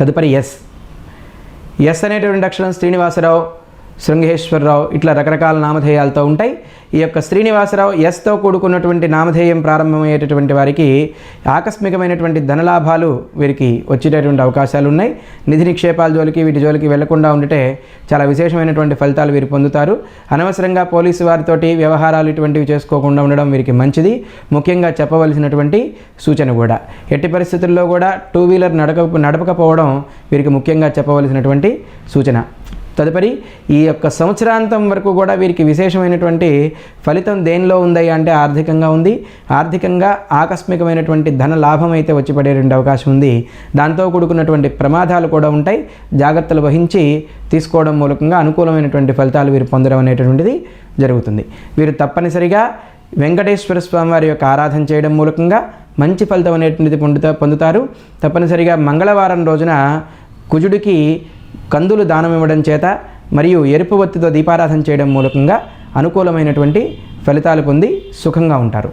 తదుపరి yes. Yes అనేటువంటి అక్షరం శ్రీనివాసరావు శృంగేశ్వరరావు ఇట్లా రకరకాల నామధేయాలతో ఉంటాయి. ఈ యొక్క శ్రీనివాసరావు ఎస్తో కూడుకున్నటువంటి నామధేయం ప్రారంభమయ్యేటటువంటి వారికి ఆకస్మికమైనటువంటి ధనలాభాలు వీరికి వచ్చేటటువంటి అవకాశాలు ఉన్నాయి నిధి నిక్షేపాల జోలికి వీటి జోలికి వెళ్ళకుండా ఉండితే చాలా విశేషమైనటువంటి ఫలితాలు వీరు పొందుతారు. అనవసరంగా పోలీసు వారితోటి వ్యవహారాలు ఇటువంటివి చేసుకోకుండా ఉండడం వీరికి మంచిది. ముఖ్యంగా చెప్పవలసినటువంటి సూచన కూడా. ఎట్టి పరిస్థితుల్లో కూడా టూ వీలర్ నడక నడపకపోవడం వీరికి ముఖ్యంగా చెప్పవలసినటువంటి సూచన. తదుపరి ఈ యొక్క సంవత్సరాంతం వరకు కూడా వీరికి విశేషమైనటువంటి ఫలితం దేనిలో ఉంది అంటే ఆర్థికంగా ఉంది. ఆర్థికంగా ఆకస్మికమైనటువంటి ధన లాభం అయితే వచ్చి పడేటువంటి అవకాశం ఉంది. దాంతో కూడుకున్నటువంటి ప్రమాదాలు కూడా ఉంటాయి. జాగ్రత్తలు వహించి తీసుకోవడం మూలకంగా అనుకూలమైనటువంటి ఫలితాలు వీరు పొందడం అనేటువంటిది జరుగుతుంది. వీరు తప్పనిసరిగా వెంకటేశ్వర స్వామి వారి యొక్క ఆరాధన చేయడం మూలకంగా మంచి ఫలితం అనేటువంటిది పొందుతా పొందుతారు. తప్పనిసరిగా మంగళవారం రోజున కుజుడికి కందులు దానం ఇవ్వడం చేత మరియు ఎరుపు ఒత్తితో దీపారాధన చేయడం మూలకంగా అనుకూలమైనటువంటి ఫలితాలు పొంది సుఖంగా ఉంటారు.